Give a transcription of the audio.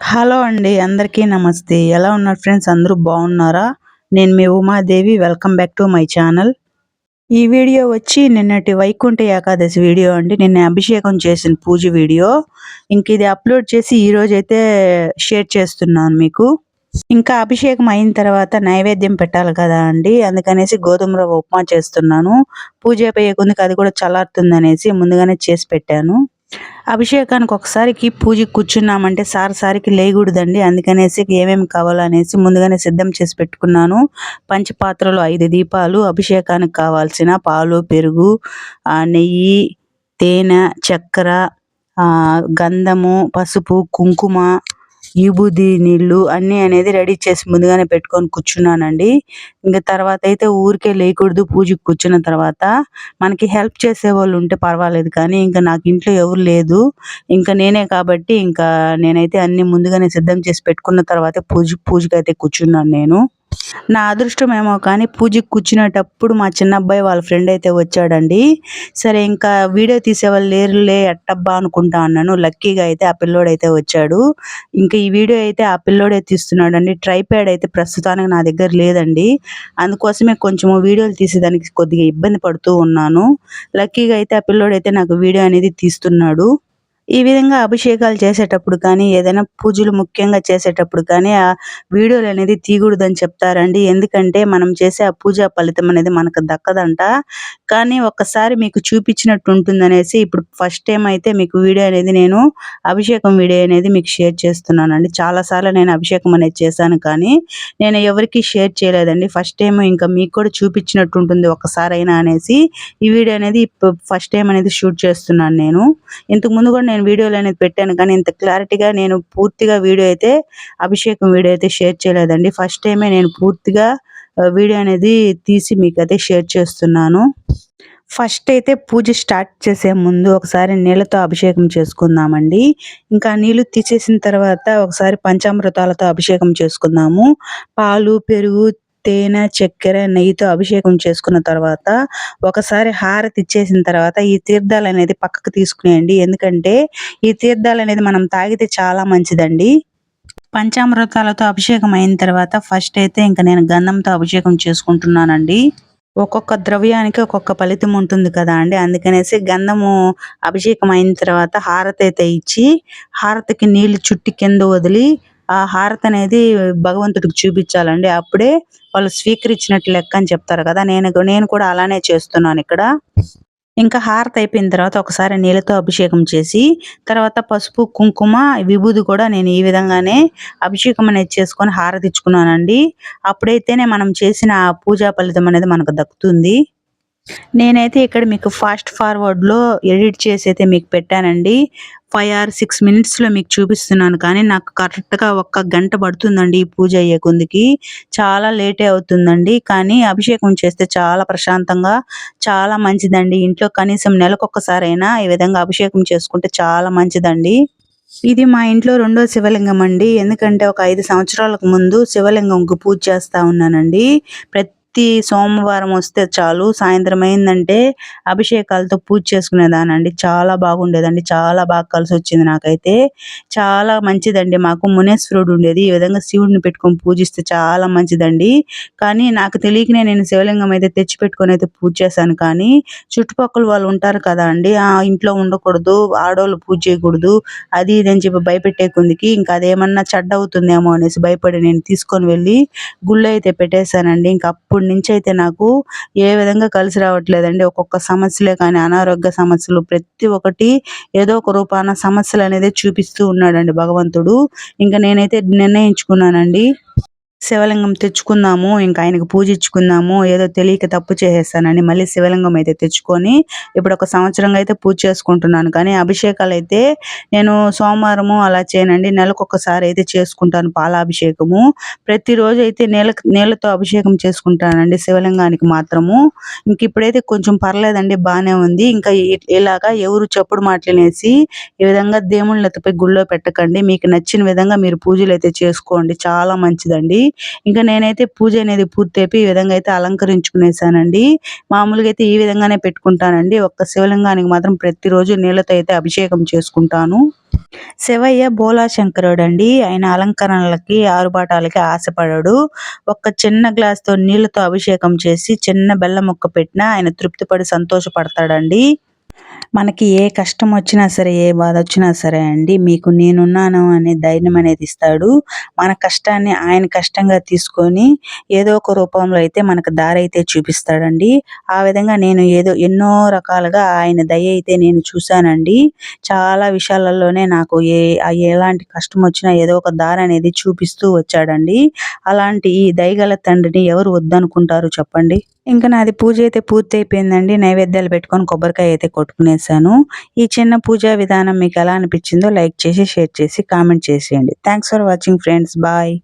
Hello అండి అందరికీ నమస్తే. ఎలా ఉన్నారు ఫ్రెండ్స్? అందరూ బాగున్నారా? నేను మీ Umadevi. Welcome back to my channel. ఈ వీడియో వచ్చి నిన్నటి వైకుంఠ ఏకాదశి వీడియో అండి. నిన్న అభిషేకం చేసిన పూజ వీడియో. ఇంక ఇది అప్లోడ్ చేసి ఈ అయితే షేర్ చేస్తున్నాను మీకు. ఇంకా అభిషేకం అయిన తర్వాత నైవేద్యం పెట్టాలి కదా అండి. అందుకనేసి గోధుమ రవ్వ ఉప్మా చేస్తున్నాను. పూజ అయిపోయే కొందుకు అది కూడా చల్లారుతుంది అనేసి ముందుగానే చేసి పెట్టాను. అభిషేకానికి ఒకసారికి పూజకి కూర్చున్నామంటే సార్ సారికి లేకూడదండి అందుకనేసి ఏమేమి కావాలనేసి ముందుగానే సిద్ధం చేసి పెట్టుకున్నాను. పంచపాత్రలు ఐదు దీపాలు అభిషేకానికి కావాల్సిన పాలు పెరుగు నెయ్యి తేనె చక్కెర గంధము పసుపు కుంకుమ విభూది నీళ్ళు అన్నీ అనేది రెడీ చేసి ముందుగానే పెట్టుకొని కూర్చున్నానండి. ఇంకా తర్వాత అయితే ఊరికే లేకూడదు పూజకి కూర్చున్న తర్వాత. మనకి హెల్ప్ చేసే వాళ్ళు ఉంటే పర్వాలేదు కానీ ఇంకా నాకు ఇంట్లో ఎవరు లేదు. ఇంకా నేనే కాబట్టి ఇంకా నేనైతే అన్ని ముందుగానే సిద్ధం చేసి పెట్టుకున్న తర్వాత పూజ పూజకి అయితే కూర్చున్నాను నేను. నా అదృష్టమేమో కానీ పూజకి కూర్చునేటప్పుడు మా చిన్న అబ్బాయి వాళ్ళ ఫ్రెండ్ అయితే వచ్చాడండి. సరే ఇంకా వీడియో తీసేవాళ్ళు లేరులే ఎట్టబ్బా అనుకుంటా అన్నాను. లక్కీగా అయితే ఆ పిల్లోడైతే వచ్చాడు. ఇంకా ఈ వీడియో అయితే ఆ పిల్లోడే తీస్తున్నాడు అండి ట్రైప్యాడ్ అయితే ప్రస్తుతానికి నా దగ్గర లేదండి. అందుకోసమే కొంచెము వీడియోలు తీసేదానికి కొద్దిగా ఇబ్బంది పడుతూ ఉన్నాను. లక్కీగా అయితే ఆ పిల్లోడైతే నాకు వీడియో అనేది తీస్తున్నాడు. ఈ విధంగా అభిషేకాలు చేసేటప్పుడు కానీ ఏదైనా పూజలు ముఖ్యంగా చేసేటప్పుడు కానీ ఆ వీడియోలు అనేది తీయకూడదని చెప్తారండి. ఎందుకంటే మనం చేసే ఆ పూజా ఫలితం అనేది మనకు దక్కదంట. కానీ ఒక్కసారి మీకు చూపించినట్టు ఉంటుందనేసి ఇప్పుడు ఫస్ట్ టైం అయితే మీకు వీడియో అనేది నేను అభిషేకం వీడియో అనేది మీకు షేర్ చేస్తున్నానండి. చాలాసార్లు నేను అభిషేకం అనేది చేశాను కానీ నేను ఎవరికి షేర్ చేయలేదండి. ఫస్ట్ టైం ఇంకా మీకు కూడా చూపించినట్టు ఉంటుంది ఒక్కసారైనా అనేసి ఈ వీడియో అనేది ఫస్ట్ టైం అనేది షూట్ చేస్తున్నాను నేను. ఇంతకు ముందు కూడా నేను వీడియోలు అనేది పెట్టాను కానీ ఇంత క్లారిటీగా నేను పూర్తిగా వీడియో అయితే అభిషేకం వీడియో అయితే షేర్ చేయలేదండి. ఫస్ట్ టైమే నేను పూర్తిగా వీడియో అనేది తీసి మీకు అయితే షేర్ చేస్తున్నాను. ఫస్ట్ అయితే పూజ స్టార్ట్ చేసే ముందు ఒకసారి నీళ్ళతో అభిషేకం చేసుకుందామండి. ఇంకా నీళ్ళు తీసేసిన తర్వాత ఒకసారి పంచామృతాలతో అభిషేకం చేసుకుందాము. పాలు పెరుగు తేనె చక్కెర నెయ్యితో అభిషేకం చేసుకున్న తర్వాత ఒకసారి హారతి ఇచ్చేసిన తర్వాత ఈ తీర్థాలు అనేది పక్కకు తీసుకునేయండి. ఎందుకంటే ఈ తీర్థాలు అనేది మనం తాగితే చాలా మంచిదండి. పంచామృతాలతో అభిషేకం అయిన తర్వాత ఫస్ట్ అయితే ఇంకా నేను గంధంతో అభిషేకం చేసుకుంటున్నానండి. ఒక్కొక్క ద్రవ్యానికి ఒక్కొక్క ఫలితం ఉంటుంది కదా అండి. అందుకనేసి గంధము అభిషేకం అయిన తర్వాత హారతి అయితే ఇచ్చి హారతికి నీళ్ళు చుట్టి కింద వదిలి ఆ హారతి అనేది భగవంతుడికి చూపించాలండి. అప్పుడే వాళ్ళు స్వీకరించినట్టు లెక్క అని చెప్తారు కదా నేను నేను కూడా అలానే చేస్తున్నాను ఇక్కడ. ఇంకా హారతి అయిపోయిన తర్వాత ఒకసారి నీళ్ళతో అభిషేకం చేసి తర్వాత పసుపు కుంకుమ విభూది కూడా నేను ఈ విధంగానే అభిషేకం అనేది చేసుకొని హారతిచ్చుకున్నానండి. అప్పుడైతేనే మనం చేసిన పూజా ఫలితం అనేది మనకు దక్కుతుంది. నేనైతే ఇక్కడ మీకు ఫాస్ట్ ఫార్వర్డ్లో ఎడిట్ చేసి అయితే మీకు పెట్టానండి. ఫైవ్ ఆర్ సిక్స్ మినిట్స్లో మీకు చూపిస్తున్నాను కానీ నాకు కరెక్ట్గా ఒక్క గంట పడుతుందండి ఈ పూజ అయ్యే కొందికి చాలా లేటే అవుతుందండి కానీ అభిషేకం చేస్తే చాలా ప్రశాంతంగా చాలా మంచిదండి. ఇంట్లో కనీసం నెలకొక్కసారైనా ఈ విధంగా అభిషేకం చేసుకుంటే చాలా మంచిదండి. ఇది మా ఇంట్లో రెండో శివలింగం అండి. ఎందుకంటే ఒక ఐదు సంవత్సరాలకు ముందు శివలింగంకు పూజ చేస్తా ఉన్నానండి. ప్రతి ప్రతి సోమవారం వస్తే చాలు సాయంత్రం అయిందంటే అభిషేకాలతో పూజ చేసుకునేదానండి. చాలా బాగుండేదండి. చాలా బాగా కలిసి వచ్చింది నాకైతే. చాలా మంచిదండి. మాకు మునేశ్వరుడు ఉండేది. ఈ విధంగా శివుడిని పెట్టుకొని పూజిస్తే చాలా మంచిదండి. కానీ నాకు తెలియకనే నేను శివలింగం అయితే తెచ్చి పెట్టుకొని అయితే పూజ చేశాను. కానీ చుట్టుపక్కల వాళ్ళు ఉంటారు కదా అండి ఆ ఇంట్లో ఉండకూడదు ఆడవాళ్ళు పూజ చేయకూడదు అది ఇది అని చెప్పి భయపెట్టే కొందికి ఇంకా అదేమన్నా చెడ్డ అవుతుందేమో అనేసి భయపడి నేను తీసుకొని వెళ్ళి గుళ్ళు అయితే పెట్టేశానండి. ఇంకా అప్పుడు నుంచి అయితే నాకు ఏ విధంగా కలిసి రావట్లేదండి. ఒక్కొక్క సమస్యలే కానీ అనారోగ్య సమస్యలు ప్రతి ఒక్కటి ఏదో ఒక రూపాన సమస్యలు అనేది చూపిస్తూ ఉన్నాడండి భగవంతుడు. ఇంకా నేనైతే నిర్ణయించుకున్నానండి. శివలింగం తెచ్చుకుందాము ఇంకా ఆయనకు పూజించుకుందాము ఏదో తెలియక తప్పు చేసేస్తానని మళ్ళీ శివలింగం అయితే తెచ్చుకొని ఇప్పుడు ఒక సంవత్సరంగా అయితే పూజ చేసుకుంటున్నాను. కానీ అభిషేకాలు అయితే నేను సోమవారము అలా చేయనండి. నెలకు ఒకసారి అయితే చేసుకుంటాను పాలాభిషేకము. ప్రతిరోజు అయితే నీళ్ళ నీళ్ళతో అభిషేకం చేసుకుంటానండి శివలింగానికి మాత్రము. ఇంక ఇప్పుడైతే కొంచెం పర్లేదండి బాగానే ఉంది. ఇంకా ఇలాగా ఎవరు చెప్పుడు మాటలనేసి ఈ విధంగా దేవుళ్ళ ఎత్తపై గుళ్ళో పెట్టకండి. మీకు నచ్చిన విధంగా మీరు పూజలు అయితే చేసుకోండి. చాలా మంచిదండి. ఇంకా నేనైతే పూజ అనేది పూర్తి అయిపోయి ఈ విధంగా అయితే అలంకరించుకునేసానండి. మామూలుగా అయితే ఈ విధంగానే పెట్టుకుంటానండి. ఒక్క శివలింగానికి మాత్రం ప్రతిరోజు నీళ్ళతో అయితే అభిషేకం చేసుకుంటాను. శివయ్య బోలా శంకరుడు అండి ఆయన అలంకరణలకి ఆరుబాటాలకి ఆశపడాడు. ఒక చిన్న గ్లాస్తో నీళ్ళతో అభిషేకం చేసి చిన్న బెల్లం మొక్క పెట్టినా ఆయన తృప్తిపడి సంతోషపడతాడండి. మనకి ఏ కష్టం వచ్చినా సరే ఏ బాధ వచ్చినా సరే అండి మీకు నేనున్నాను అనే ధైర్యం అనేది ఇస్తాడు. మన కష్టాన్ని ఆయన కష్టంగా తీసుకొని ఏదో ఒక రూపంలో అయితే మనకు దారి అయితే చూపిస్తాడండి. ఆ విధంగా నేను ఏదో ఎన్నో రకాలుగా ఆయన దయ అయితే నేను చూశానండి. చాలా విషయాలలోనే నాకు ఏ ఎలాంటి కష్టం వచ్చినా ఏదో ఒక దారి అనేది చూపిస్తూ వచ్చాడండి. అలాంటి ఈ దయగల తండ్రిని ఎవరు వద్దనుకుంటారు చెప్పండి? ఇంకా నాది పూజ అయితే పూర్తి అయిపోయిందండి నైవేద్యాలు పెట్టుకొని కొబ్బరికాయ అయితే కొట్టుకునేసాను. ఈ చిన్న పూజా విధానం మీకు ఎలా అనిపించిందో లైక్ చేసి షేర్ చేసి కామెంట్ చేసేయండి. Thanks for watching friends bye